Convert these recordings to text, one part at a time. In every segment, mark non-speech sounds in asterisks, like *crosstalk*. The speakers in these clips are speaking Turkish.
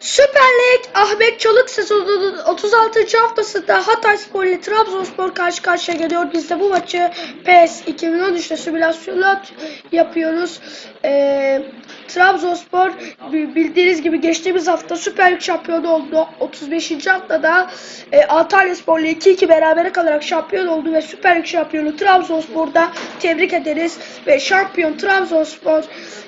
Süper Lig Ahmet Çalık sezonunun 36. haftasında Hatay Spor ile Trabzonspor karşı karşıya geliyor. Biz de bu maçı PES 2013'te simülasyonla yapıyoruz. Ee, Trabzonspor bi- bildiğiniz gibi geçtiğimiz hafta Süper Lig şampiyonu oldu. 35. haftada e, Antalya Spor ile 2-2 berabere kalarak şampiyon oldu ve Süper Lig şampiyonu Trabzonspor'da tebrik ederiz. Ve şampiyon Trabzonspor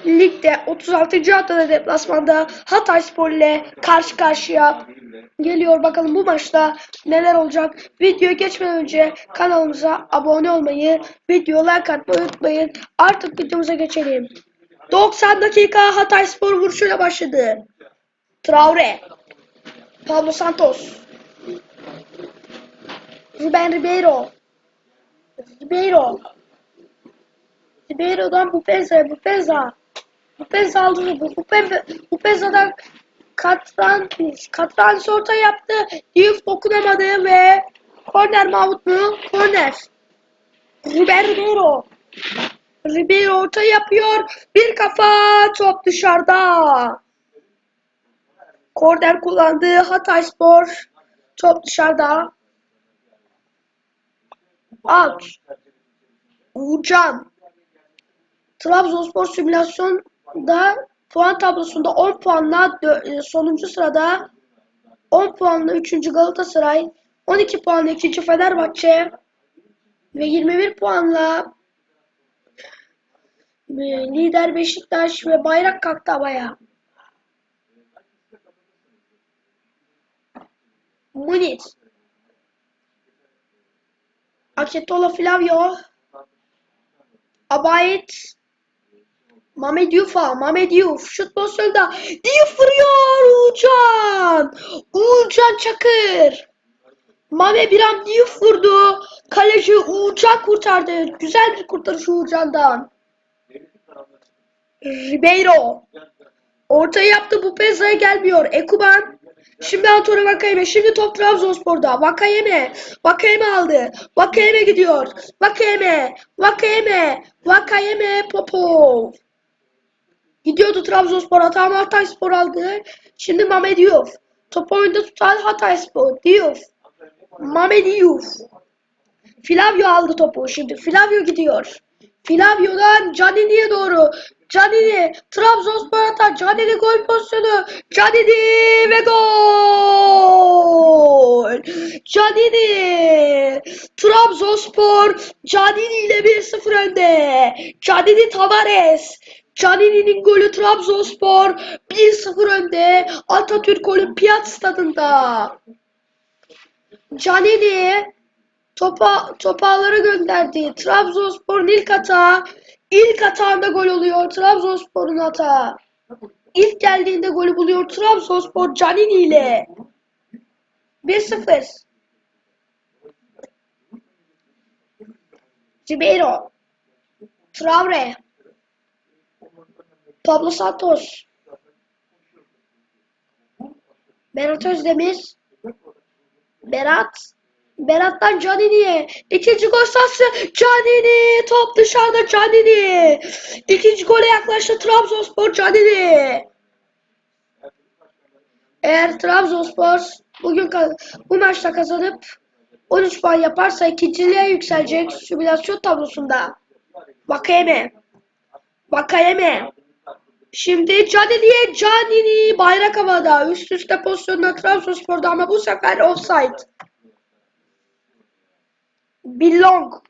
ligde 36. haftada deplasmanda Hatay Spor ile karşı karşıya geliyor. Bakalım bu maçta neler olacak. Videoya geçmeden önce kanalımıza abone olmayı, video like atmayı unutmayın. Artık videomuza geçelim. 90 dakika Hatay Spor vuruşuyla başladı. Traore. Pablo Santos. Ruben Ribeiro. Ribeiro. Ribeiro'dan Bupeza. Bupeza. Bupeza aldı. Bupeza, Bupeza'dan Katrantis. Katrantis orta yaptı. Diouf dokunamadı ve korner Mahmut mu? Korner. Ruben Ribeiro. Ribeiro orta yapıyor. Bir kafa top dışarıda. Korner kullandı. Hatay Spor. Top dışarıda. Out. Uğurcan. Trabzonspor simülasyonda puan tablosunda 10 puanla e, sonuncu sırada 10 puanla 3. Galatasaray, 12 puanla 2. Fenerbahçe ve 21 puanla lider Beşiktaş ve bayrak kalktı havaya. Muniz. Aketola Flavio. Abayet. Mehmet Diouf'a. Mehmet Diouf. Şut pozisyonunda. Diouf vuruyor. Uğurcan. Uğurcan Çakır. Mame Biram Diouf vurdu. Kaleci Uğurcan kurtardı. Güzel bir kurtarış Uğurcan'dan. Ribeiro. Ortaya yaptı. Bu Peza'ya gelmiyor. Ekuban. Şimdi Antonio Vakayeme. Şimdi top Trabzonspor'da. Vakayeme. Vakayeme aldı. Vakayeme gidiyor. Vakayeme. Vakayeme. Vakayeme Popov. Gidiyordu Trabzonspor hata ama Hatay Spor aldı. Şimdi Mame Diouf. Topu oyunda tutan Hatay Spor. Diouf. Mame Diouf. Flavio aldı topu şimdi. Flavio gidiyor. Flavio'dan Canini'ye doğru. Canini. Trabzonspor atar. Canini gol pozisyonu. Canini ve gol. Canini. Trabzonspor Canini ile 1-0 önde. Canini Tavares. Canini'nin golü Trabzonspor 1-0 önde. Atatürk Olimpiyat Stadında. Canini topa topağları gönderdi. Trabzonspor'un ilk hata. İlk hatağında gol oluyor. Trabzonspor'un hata. İlk geldiğinde golü buluyor Trabzonspor Canini ile. 1-0. Ribeiro. Traore. Pablo Santos. Berat Özdemir. Berat. Berat'tan Canini'ye. İkinci gol sahası. Canini. Top dışarıda Canini. İkinci gole yaklaştı Trabzonspor Canini. Eğer Trabzonspor bugün bu maçta kazanıp 13 puan yaparsa ikinciliğe yükselecek simülasyon tablosunda. Vakayeme. Vakayeme. Şimdi Canini'ye Canini bayrak havada. Üst üste pozisyonda Trabzonspor'da ama bu sefer offside. Billong.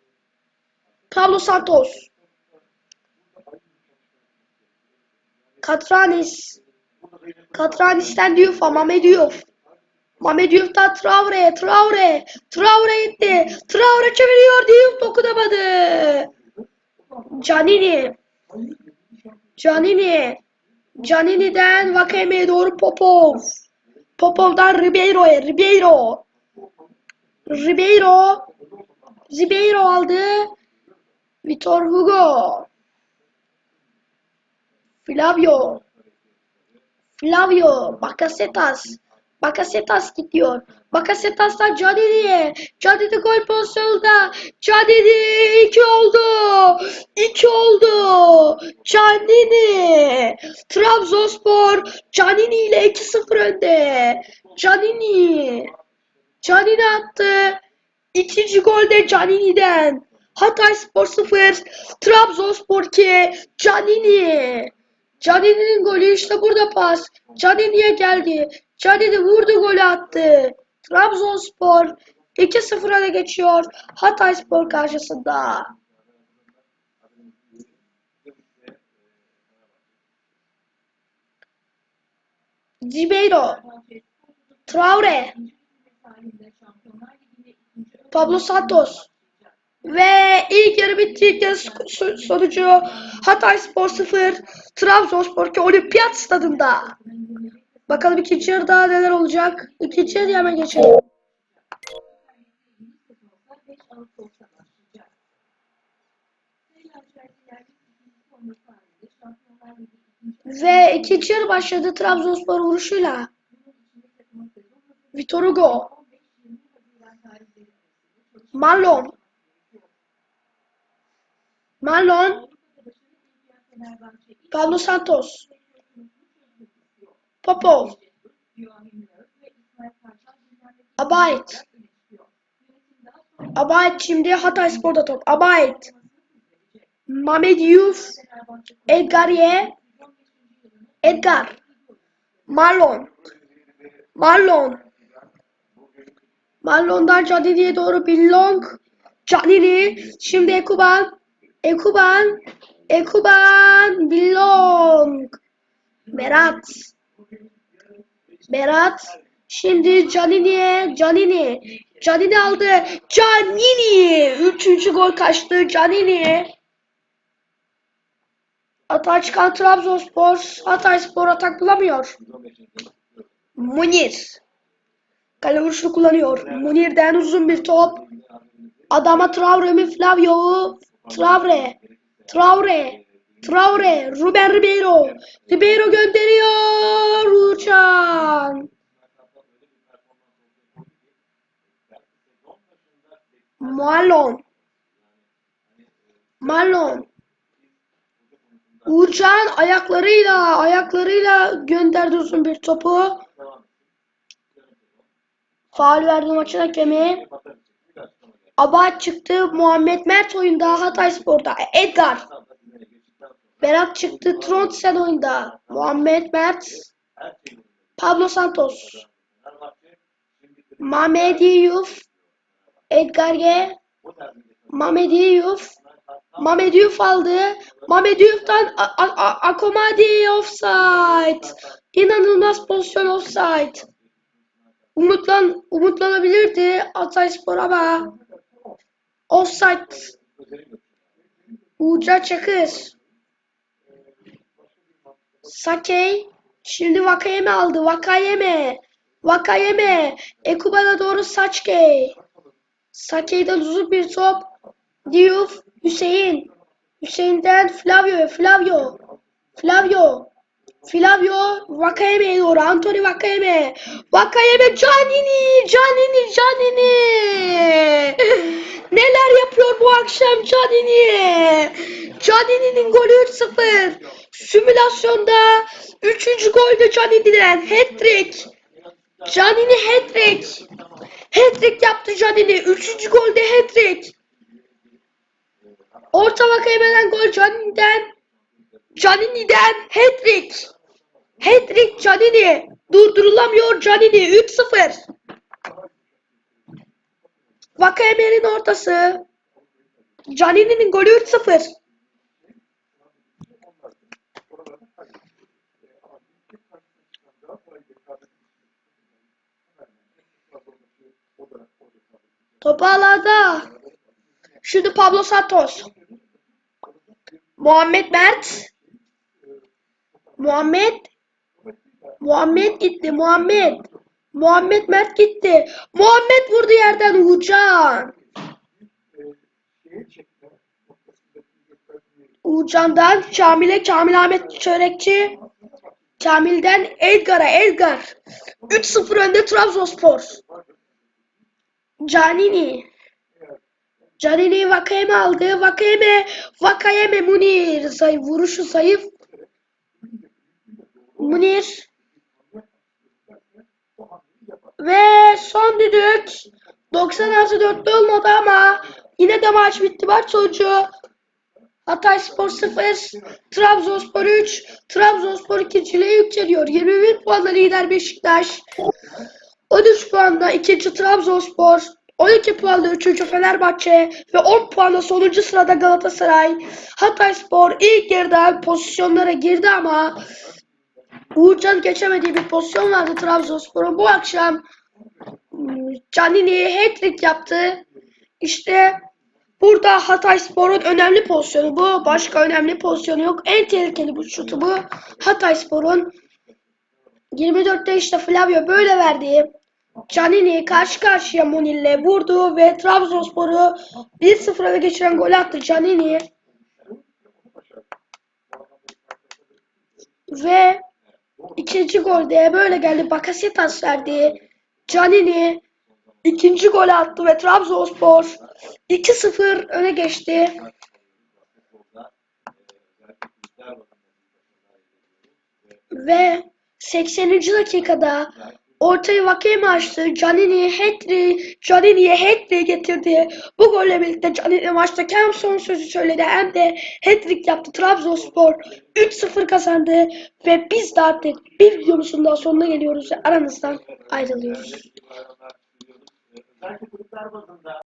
Pablo Santos. Katranis. Katranis'ten Diouf'a. Mame Diouf. Mame Diouf'tan Traore. Traore. Traore gitti. Traore çeviriyor. Diouf dokunamadı. Canini. Canini. Canini'den Vakayeme'ye doğru Popov. Popov'dan Ribeiro'ya. Ribeiro. Ribeiro. Ribeiro aldı. Vitor Hugo. Flavio. Flavio. Bakasetas. Bakasetas gidiyor. Bakasetas'tan Canini'ye. Canini gol pozisyonunda. Canini 2 oldu. 2 oldu. Canini. Trabzonspor Canini ile 2-0 önde. Canini. Canini attı. İkinci gol de Canini'den. Hatay Spor 0, Trabzonspor 2, Canini. Canini'nin golü işte burada pas. Canini'ye geldi. Canini vurdu golü attı. Trabzonspor 2-0 öne geçiyor. Hatay Spor karşısında. Ribeiro, Traore, Pablo Santos ve ilk yarı bitti. İlk sonucu Hatay Spor 0, Trabzonspor 2 Olimpiyat Stadında. Bakalım ikinci yarıda neler olacak. İkinci yarıya hemen geçelim. Ve ikinci yarı başladı Trabzonspor vuruşuyla. Vitor Hugo. Marlon. Marlon. Pablo Santos. Popov. Abayt. Abayt şimdi Hatay Spor'da top. Abayt. Mehmet Yuf. Edgar Ye. Edgar. Marlon. Marlon. Marlon'dan Canini'ye doğru Billong. Canini. Şimdi Ekuban. Ekuban. Ekuban. Billong. Berat. Berat. Şimdi Canini'ye. Canini. Canini aldı. Canini. Üçüncü gol kaçtı. Canini. Atağa çıkan Trabzonspor. Hatay Spor atak bulamıyor. Munir. Kale vuruşunu kullanıyor. Munir'den uzun bir top. Adama Traore mi Flavio? Traore. Traore. Traore. Ruben Ribeiro. Ribeiro gönderiyor. Uçan. Marlon. Marlon. Uğurcan ayaklarıyla ayaklarıyla gönderdi uzun bir topu. Faul verdi maçın hakemi. Abad çıktı. Muhammed Mert oyunda Hatay Spor'da. Edgar. Berat çıktı. Trondsen oyunda. Muhammed Mert. Pablo Santos. Mehmet Yuf. Edgar G. Mehmet Yuf. Mehmet Yuf aldı. Mehmet Yuf'tan Akomadi offside. İnanılmaz pozisyon offside. Umutlan umutlanabilirdi Hatayspor ama offside. Uğurcan Çakır. Sakey. Şimdi Vakayeme aldı. Vakayeme. Vakayeme. Ekuban'a doğru Saçkey. Sakey'den uzun bir top. Diouf. Hüseyin. Hüseyin'den Flavio. Flavio. Flavio. Flavio Vakayeme'ye doğru. Anthony Vakayeme. Vakayeme Canini. Canini. Canini. *laughs* Neler yapıyor bu akşam Canini? Canini'nin golü 3-0. Simülasyonda 3. gol de Canini'den. Hat-trick. Canini hat-trick. Hat-trick yaptı Canini. 3. golde hat-trick. Orta Vakayeme'den gol Canini'den. Canini'den hat-trick. Hat-trick Canini. Durdurulamıyor Canini. 3-0. Vakayeme'nin ortası. Canini'nin golü 3-0. Topu alanda. Şimdi Pablo Santos. Muhammed Mert. Muhammed. Muhammed gitti. Muhammed. Muhammed Mert gitti. Muhammed vurdu yerden Uğurcan. Uğurcan'dan Kamil'e Kamil Ahmet Çörekçi. Kamil'den Edgar'a Edgar. 3-0 önde Trabzonspor. Canini. Canini Vakayeme aldı. Vakayeme, Vakayeme Munir. Zayıf, vuruşu zayıf. Munir. Ve son düdük. 96 4'te olmadı ama yine de maç bitti. Maç sonucu Hatay Spor 0, Trabzonspor 3, Trabzonspor ikinciliğe yükseliyor. 21 puanla lider Beşiktaş. 13 puanla ikinci Trabzonspor. 12 puanla üçüncü Fenerbahçe ve 10 puanla sonuncu sırada Galatasaray. Hatay Spor ilk yarıda pozisyonlara girdi ama Uğurcan geçemediği bir pozisyon vardı Trabzonspor'un. Bu akşam hmm, Canini hat-trick yaptı. İşte burada Hatay Spor'un önemli pozisyonu bu. Başka önemli pozisyonu yok. En tehlikeli bu şutu bu. Hatay Spor'un 24'te işte Flavio böyle verdi. Canini karşı karşıya Monil'le vurdu ve Trabzonspor'u 1-0 öne geçiren gol attı Canini. Ve ikinci golde böyle geldi. Bakasetas verdi. Canini ikinci gol attı ve Trabzonspor 2-0 öne geçti. Ve 80. dakikada ortayı Vakeme açtı. Canini hat-trick, Canini'ye hat-trick getirdi. Bu golle birlikte Canini maçta hem son sözü söyledi hem de hat-trick yaptı. Trabzonspor 3-0 kazandı ve biz de artık bir videomuzun daha sonuna geliyoruz ve aranızdan ayrılıyoruz. Özellikle kulüpler bazında